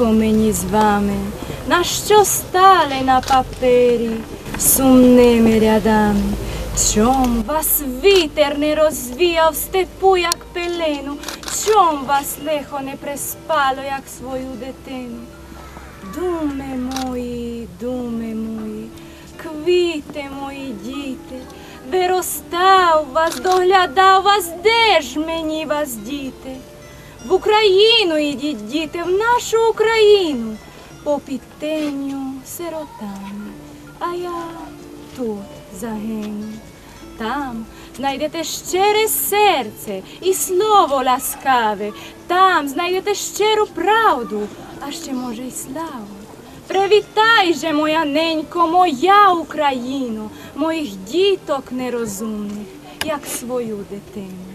лихо мені з вами, на що стали на папері сумними рядами. Чом вас вітер не розвіяв степу, як пилину, чом вас лихо не приспало, як свою дитину. Думи мої, думи мої, квіти мої діти, виростав вас, доглядав вас, де ж мені вас діти? В Україну ідіть, діти, в нашу Україну, по підтинню сиротами, а я тут загину. Там знайдете щире серце і слово ласкаве, там знайдете щиру правду, а ще може й славу. Привітай же, моя ненько, моя Україно, моїх діток нерозумних, як свою дитину.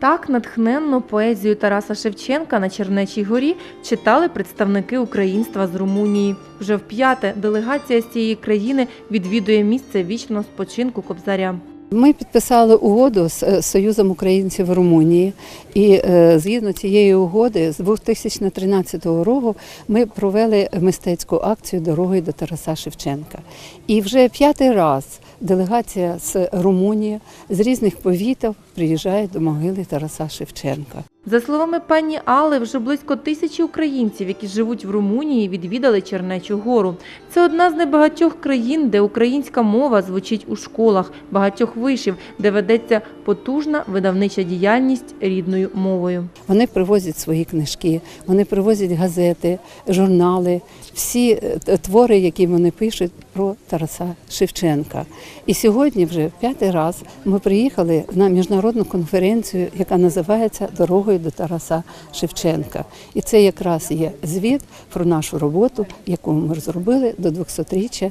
Так натхненно поезію Тараса Шевченка на Чернечій горі читали представники українства з Румунії. Вже вп'яте делегація з цієї країни відвідує місце вічного спочинку Кобзаря. Ми підписали угоду з е, Союзом українців Румунії, і е, згідно цієї угоди, з 2013 року ми провели мистецьку акцію Дорогою до Тараса Шевченка. І вже п'ятий раз делегація з Румунії з різних повітів приїжджає до могили Тараса Шевченка. За словами пані Алли, вже близько тисячі українців, які живуть в Румунії, відвідали Чернечу гору. Це одна з небагатьох країн, де українська мова звучить у школах, багатьох вишів, де ведеться потужна видавнича діяльність рідною мовою. Вони привозять свої книжки, вони привозять газети, журнали, всі е, твори, які вони пишуть про Тараса Шевченка. І сьогодні, вже в п'ятий раз, ми приїхали на міжнародну конференцію, яка називається Дорогою до Тараса Шевченка. І це якраз є звіт про нашу роботу, яку ми зробили до 200-річчя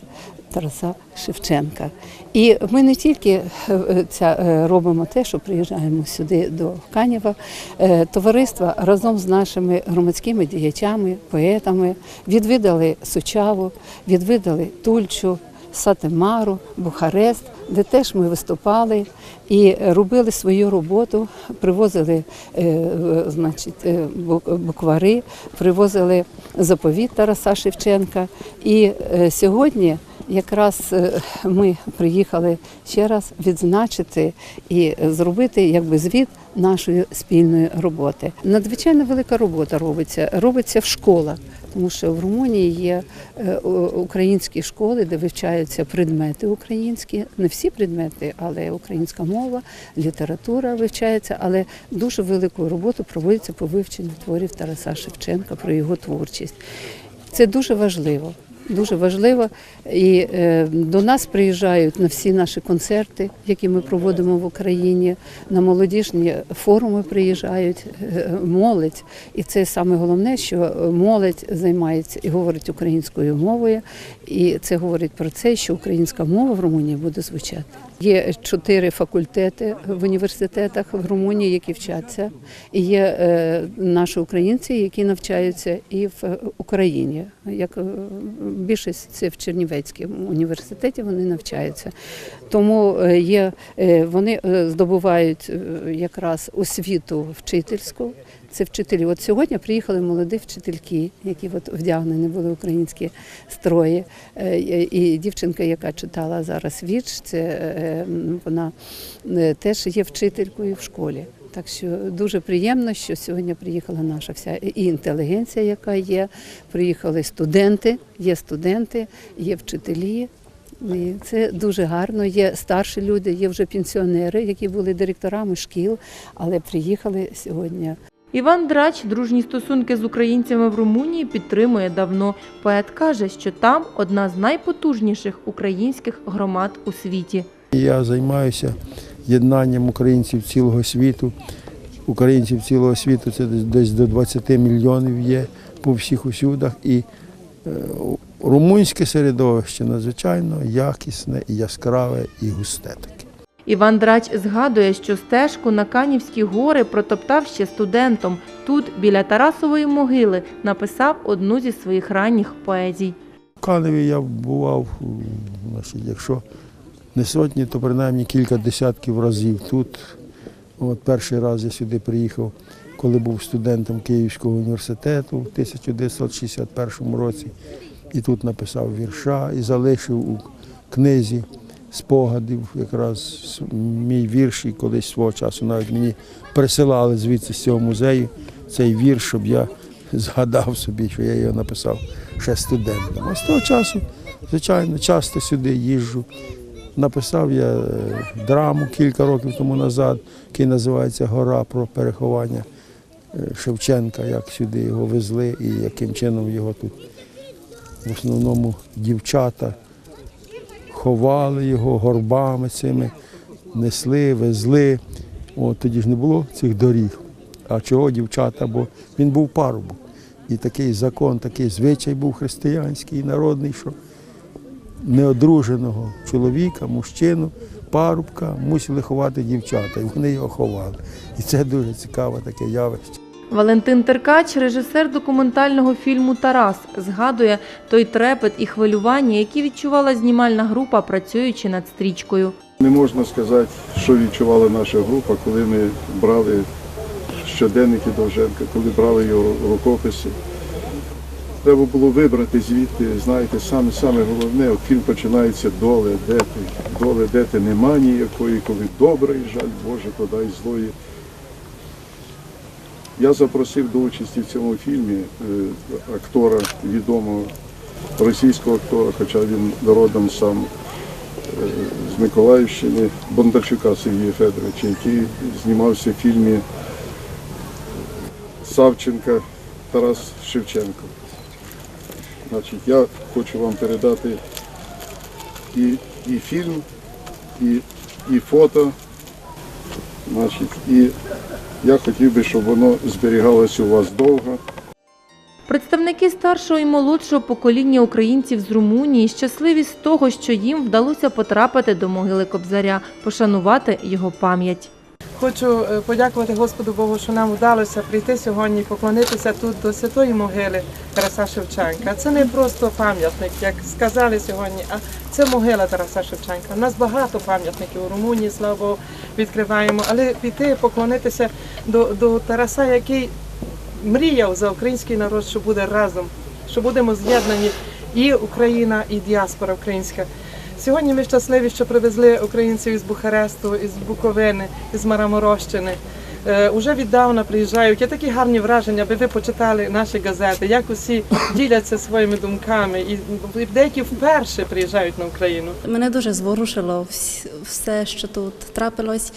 Тараса Шевченка. І ми не тільки е, ця, е, робимо те, що приїжджаємо сюди до Канєва, е, товариства разом з нашими громадськими діячами, поетами відвідали Сучаву, відвідали Тульчу, Сатемару, Бухарест, де теж ми виступали і робили свою роботу, привозили е, е, значить, е, буквари, привозили заповіт Тараса Шевченка. І сьогодні якраз ми приїхали ще раз відзначити і зробити якби звіт нашої спільної роботи. Надзвичайно велика робота робиться, робиться в школах. Тому що в Румунії є е, українські школи, де вивчаються предмети українські, не всі предмети, але українська мова, література вивчається, але дуже велику роботу проводиться по вивченню творів Тараса Шевченка про його творчість. Це дуже важливо. Дуже важливо, і е, до нас приїжджають на всі наші концерти, які ми проводимо в Україні. На молодіжні форуми приїжджають е, молодь, і це саме головне, що молодь займається і говорить українською мовою, і це говорить про це, що українська мова в Румунії буде звучати. Є чотири факультети в університетах в Румунії, які вчаться, і є е, наші українці, які навчаються і в Україні. Як е, більшість це в Чернівецькому університеті вони навчаються. Тому е, є, вони здобувають якраз освіту вчительську. Це вчителі. От сьогодні приїхали молоді вчительки, які от вдягнені були українські строї. Е, І дівчинка, яка читала зараз вірш, це е, вона е, теж є вчителькою в школі. Так що дуже приємно, що сьогодні приїхала наша вся і інтелігенція, яка є. Приїхали студенти, є студенти, є вчителі. І це дуже гарно. Є старші люди, є вже пенсіонери, які були директорами шкіл, але приїхали сьогодні Іван Драч дружні стосунки з українцями в Румунії підтримує давно. Поет каже, що там одна з найпотужніших українських громад у світі. Я займаюся єднанням українців цілого світу. Українців цілого світу це десь- до 20 мільйонів є по всіх усюдах. І е, румунське середовище надзвичайно якісне яскраве і густе. Іван Драч згадує, що стежку на Канівські гори протоптав ще студентом. Тут, біля Тарасової могили, написав одну зі своїх ранніх поезій. В Каневі я бував, якщо не сотні, то принаймні кілька десятків разів тут. От перший раз я сюди приїхав коли був студентом Київського університету в 1961 році. І тут написав вірша і залишив у книзі спогадів якраз мій вірш, і колись свого часу навіть мені присилали звідси з цього музею цей вірш, щоб я згадав собі, що я його написав ще студентом. А з того часу, звичайно, часто сюди їжджу. Написав я е, драму кілька років тому назад, який називається Гора про переховання е, Шевченка, як сюди його везли і яким чином його тут в основному дівчата ховали його горбами цими, несли, везли. От тоді ж не було цих доріг. А чого дівчата? Бо він був парубок. І такий закон, такий звичай був християнський, народний, що неодруженого чоловіка, мужчину, парубка мусили ховати дівчата, і вони його ховали. І це дуже цікаве таке явище. Валентин Теркач, режисер документального фільму Тарас, згадує той трепет і хвилювання, які відчувала знімальна група, працюючи над стрічкою. Не можна сказати, що відчувала наша група, коли ми брали щоденники Довженка, коли брали його рукописи. Треба було вибрати звідти, знаєте, саме саме головне, от фільм починається доле, де ти, доле, де ти нема ніякої, коли добре і жаль Боже, подай злої. Я запросив до участі в цьому фільмі е, актора, відомого російського актора, хоча він родом сам з Миколаївщини Бондарчука Сергія Федоровича, який знімався в фільмі Савченка Тарас Шевченко. Значить, я хочу вам передати і, і фільм, і, і фото. Значить, і я хотів би, щоб воно зберігалося у вас довго. Представники старшого і молодшого покоління українців з Румунії щасливі з того, що їм вдалося потрапити до могили Кобзаря, пошанувати його пам'ять. Хочу е, подякувати Господу Богу, що нам вдалося прийти сьогодні, і поклонитися тут до святої могили Тараса Шевченка. Це не просто пам'ятник, як сказали сьогодні, а це могила Тараса Шевченка. У нас багато пам'ятників у Румунії, слава Богу, відкриваємо, але піти поклонитися до, до Тараса, який мріяв за український народ, що буде разом, що будемо з'єднані і Україна, і діаспора українська. Сьогодні ми щасливі, що привезли українців із Бухаресту, із Буковини, із Мараморощини. Е, Уже віддавна приїжджають. Є такі гарні враження, аби ви почитали наші газети, як усі діляться своїми думками, і деякі вперше приїжджають на Україну. Мене дуже зворушило все, що тут трапилось.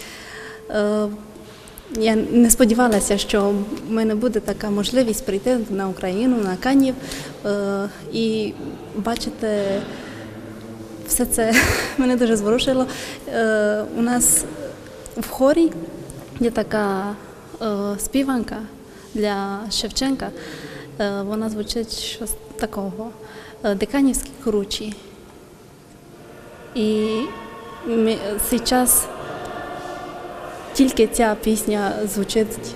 Е, Я не сподівалася, що в мене буде така можливість прийти на Україну, на Канів е, і бачити все це мене дуже зворушило. Е, У нас в хорі є така е, співанка для Шевченка. Е, Вона звучить щось такого. Деканівські кручі. І зараз тільки ця пісня звучить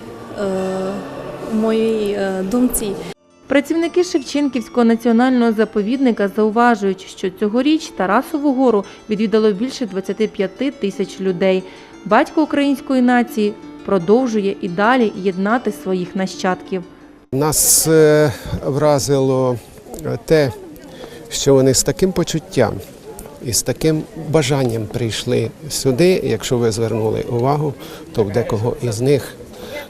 в моїй думці. Працівники Шевченківського національного заповідника зауважують, що цьогоріч Тарасову гору відвідало більше 25 тисяч людей. Батько української нації продовжує і далі єднати своїх нащадків. Нас е, вразило е, те, що вони з таким почуттям і з таким бажанням прийшли сюди. Якщо ви звернули увагу, то в декого із них,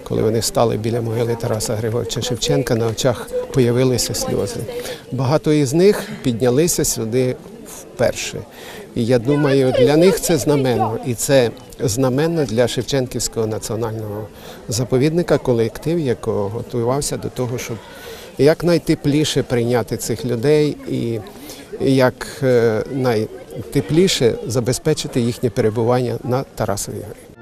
коли вони стали біля могили Тараса Григоровича Шевченка, на очах появилися сльози. Багато із них піднялися сюди вперше. І я думаю, для них це знаменно, і це знаменно для Шевченківського національного заповідника, колектив, якого готувався до того, щоб якнайтепліше прийняти цих людей і як е, найтепліше забезпечити їхнє перебування на Тарасовій горі.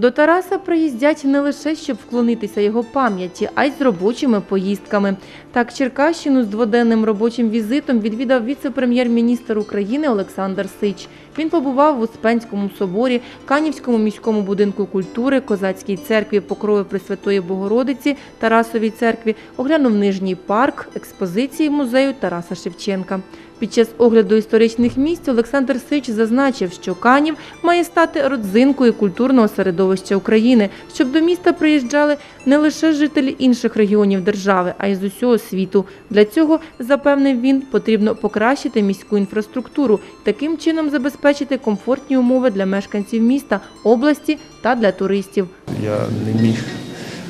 До Тараса приїздять не лише щоб вклонитися його пам'яті, а й з робочими поїздками. Так, Черкащину з дводенним робочим візитом відвідав віце-прем'єр-міністр України Олександр Сич. Він побував в Успенському соборі, Канівському міському будинку культури, Козацькій церкві Покрови Пресвятої Богородиці, Тарасовій церкві, оглянув нижній парк, експозиції музею Тараса Шевченка. Під час огляду історичних місць Олександр Сич зазначив, що Канів має стати родзинкою культурного середовища України, щоб до міста приїжджали не лише жителі інших регіонів держави, а й з усього світу. Для цього, запевнив він, потрібно покращити міську інфраструктуру, таким чином забезпечити комфортні умови для мешканців міста, області та для туристів. Я не міг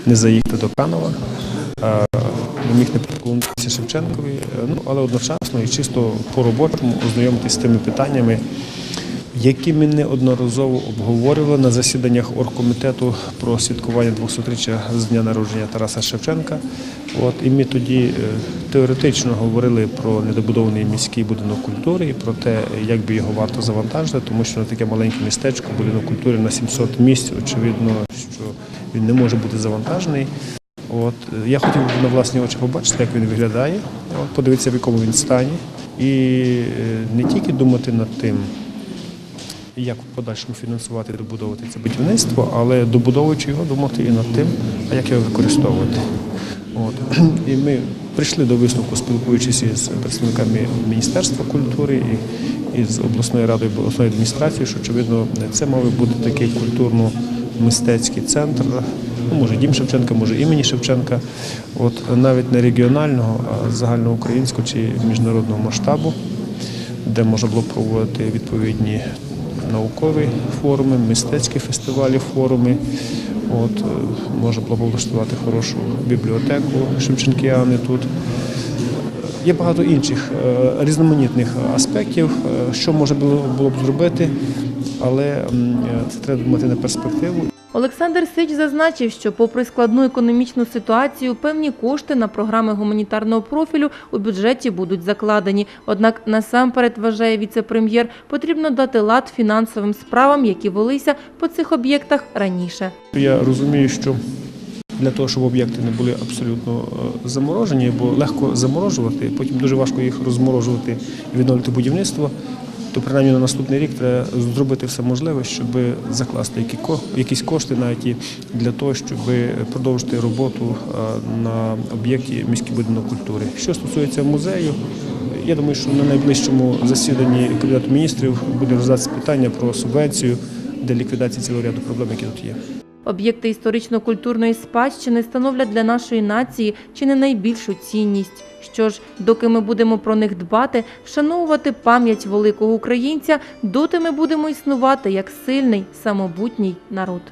не заїхати до Канова, не міг не поклонитися Шевченкові, е, ну, але одночасно і чисто по-робочому ознайомитися з тими питаннями, які ми неодноразово обговорювали на засіданнях оргкомітету про святкування 200-річчя з дня народження Тараса Шевченка. От, і ми тоді е, теоретично говорили про недобудований міський будинок культури і про те, як би його варто завантажити, тому що на таке маленьке містечко, будинок культури на 700 місць, очевидно, що він не може бути завантажений. От я хотів на власні очі побачити, як він виглядає, от, подивитися, в якому він стані, і е, не тільки думати над тим, як в подальшому фінансувати добудовувати це будівництво, але добудовуючи його, думати і над тим, а як його використовувати. От. І ми прийшли до висновку, спілкуючись із представниками Міністерства культури і, з обласною радою обласної адміністрації, що очевидно це мав бути такий культурно-мистецький центр, ну, може дім Шевченка, може імені Шевченка, от навіть не регіонального, а загальноукраїнського чи міжнародного масштабу, де можна було проводити відповідні наукові форуми, мистецькі фестивалі, форуми. От, е, можна було облаштувати хорошу бібліотеку Шевченкіани тут. Є багато інших е, різноманітних аспектів, е, що можна було, б зробити, але це треба думати на перспективу. Олександр Сич зазначив, що попри складну економічну ситуацію, певні кошти на програми гуманітарного профілю у бюджеті будуть закладені. Однак насамперед вважає віце-прем'єр, потрібно дати лад фінансовим справам, які велися по цих об'єктах раніше. Я розумію, що для того, щоб об'єкти не були абсолютно е, заморожені, бо легко заморожувати, потім дуже важко їх розморожувати і відновити будівництво, то принаймні на наступний рік треба зробити все можливе, щоб закласти якісь кошти навіть для того, щоб продовжити роботу е, на об'єкті міський будинок культури. Що стосується музею, я думаю, що на найближчому засіданні Кабінету міністрів буде розглядатися питання про субвенцію для ліквідації цілого ряду проблем, які тут є. Об'єкти історично-культурної спадщини становлять для нашої нації чи не найбільшу цінність. Що ж, доки ми будемо про них дбати, вшановувати пам'ять великого українця, доти ми будемо існувати як сильний самобутній народ.